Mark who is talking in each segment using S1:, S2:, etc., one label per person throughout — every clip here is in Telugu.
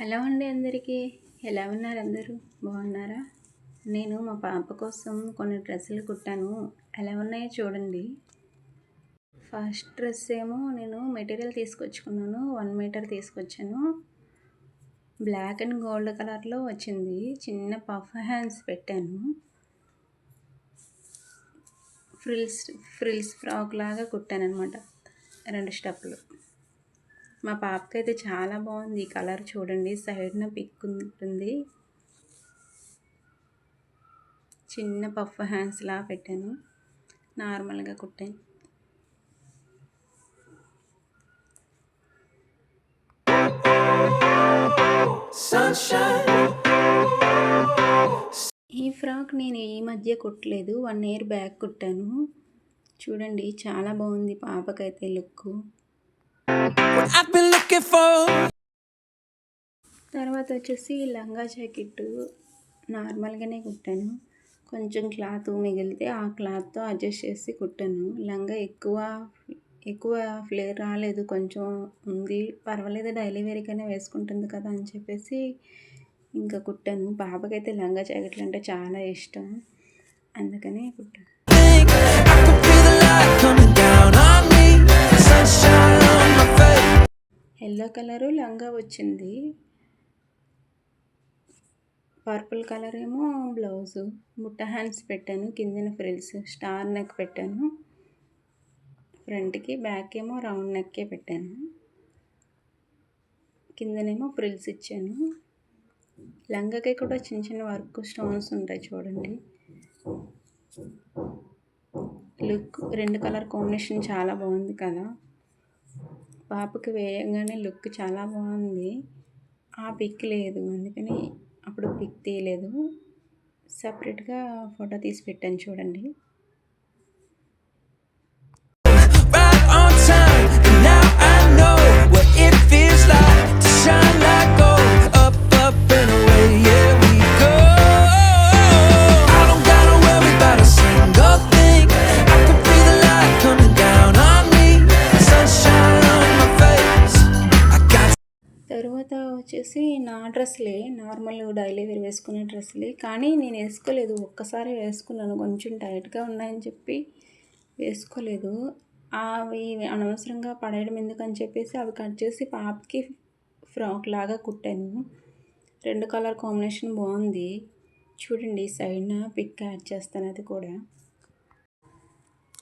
S1: హలో అండి అందరికీ. ఎలా ఉన్నారు అందరూ? బాగున్నారా? నేను మా పాప కోసం కొన్ని డ్రెస్సులు కుట్టాను. ఎలా ఉన్నాయో చూడండి. ఫస్ట్ డ్రెస్ ఏమో నేను మెటీరియల్ తీసుకొచ్చుకున్నాను. వన్ మీటర్ తీసుకొచ్చాను. బ్లాక్ అండ్ గోల్డ్ కలర్లో వచ్చింది. చిన్న పఫ్ హ్యాండ్స్ పెట్టాను. ఫ్రిల్స్ ఫ్రిల్స్ ఫ్రాక్ లాగా కుట్టాను అనమాట రెండు స్టెప్లు మా పాపకైతే చాలా బాగుంది. ఈ కలర్ చూడండి. సైడ్న పిక్ ఉంటుంది చిన్న పఫ్ హ్యాండ్స్లా పెట్టాను. నార్మల్గా కుట్టాను. ఈ ఫ్రాక్ నేను ఈ మధ్య కుట్టలేదు. వన్ ఇయర్ బ్యాక్ కుట్టాను. చూడండి చాలా బాగుంది పాపకైతే లుక్ తర్వాత వచ్చేసి లంగా జాకెట్ నార్మల్గానే కుట్టాను. కొంచెం క్లాత్ మిగిలితే ఆ క్లాత్తో అడ్జస్ట్ చేసి కుట్టాను. లంగా ఎక్కువ ఎక్కువ ఫ్లేర్ రాలేదు. కొంచెం ఉంది. పర్వాలేదు డైలీ వేర్కైనా వేసుకుంటుంది కదా అని చెప్పేసి ఇంకా కుట్టాను. పాపకైతే లంగా జాకెట్లు అంటే చాలా ఇష్టం. అందుకనే కుట్టాను. ఎల్లో కలరు లంగా వచ్చింది. పర్పుల్ కలర్ ఏమో బ్లౌజు. బుట్ట హ్యాండ్స్ పెట్టాను కిందన ఫ్రిల్స్ స్టార్ నెక్ పెట్టాను. ఫ్రంట్కి బ్యాక్ ఏమో రౌండ్ నెక్కే పెట్టాను. కిందనేమో ఫ్రిల్స్ ఇచ్చాను. లంగకి కూడా చిన్న చిన్న వర్క్ స్టోన్స్ ఉంటాయి చూడండి. లుక్ రెండు కలర్ కాంబినేషన్ చాలా బాగుంది కదా. పాపకి వేయంగానే లుక్ చాలా బాగుంది. ఆ పిక్ లేదు. అందుకని అప్పుడు పిక్ తీయలేదు. సపరేట్గా ఫోటో తీసి పెట్టాను చూడండి. వచ్చేసి నా డ్రెస్లే నార్మల్ డైలీ వేర్ వేసుకునే డ్రెస్లే. కానీ నేను వేసుకోలేదు. ఒక్కసారి వేసుకున్నాను. కొంచెం టైట్గా ఉన్నాయని చెప్పి వేసుకోలేదు. అవి అనవసరంగా పడేయడం ఎందుకని చెప్పేసి అవి కట్ చేసి పాపకి ఫ్రాక్ లాగా కుట్టాను. రెండు కలర్ కాంబినేషన్ బాగుంది చూడండి సైడ్న పిక్ యాడ్ చేస్తాను అది కూడా.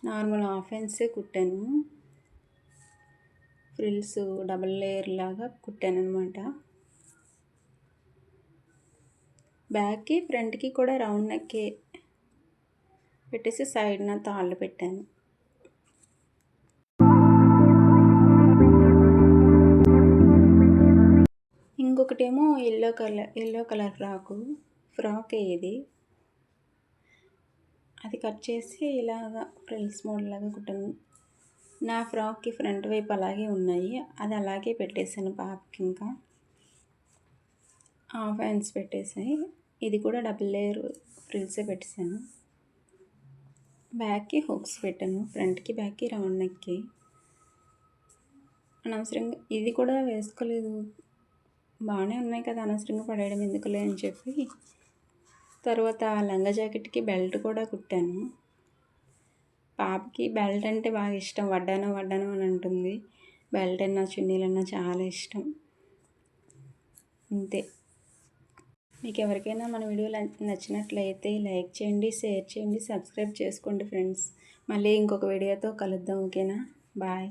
S1: నార్మల్ హాఫ్ హ్యాండ్సే కుట్టాను. ఫ్రిల్స్ డబల్ లేయర్ లాగా కుట్టాను అనమాట బ్యాక్కి ఫ్రంట్కి కూడా రౌండ్ నెక్కే పెట్టేసి సైడ్న తాళ్ళు పెట్టాను. ఇంకొకటేమో yellow colour yellow colour frock frock ఇది అది కట్ చేసి ఇలాగా ఫ్రిల్స్ మోడల్ లాగా కుట్టాను. నా ఫ్రాక్కి ఫ్రంట్ వైపు అలాగే ఉన్నాయి. అది అలాగే పెట్టేశాను పాపకి ఇంకా. హాఫ్ హ్యాండ్స్ పెట్టేసాయి ఇది కూడా డబుల్ లేయర్ ఫ్రిల్సే పెట్టేశాను. బ్యాక్కి హుక్స్ పెట్టాను. ఫ్రంట్కి బ్యాక్కి రౌండ్ నెక్కి. అనవసరంగా ఇది కూడా వేసుకోలేదు. బాగానే ఉన్నాయి కదా అనవసరంగా పడేయడం ఎందుకులే అని చెప్పి. తర్వాత లంగా జాకెట్కి బెల్ట్ కూడా కుట్టాను. పాపకి బెల్ట్ అంటే బాగా ఇష్టం. వడ్డాను వడ్డాను అని అంటుంది. బెల్ట్ అన్నా చున్నీలన్నా చాలా ఇష్టం. అంతే. మీకు ఎవరికైనా మన వీడియో నచ్చినట్లయితే లైక్ చేయండి షేర్ చేయండి సబ్స్క్రైబ్ చేసుకోండి ఫ్రెండ్స్. మళ్ళీ ఇంకొక వీడియోతో కలుద్దాం ఓకేనా? బాయ్.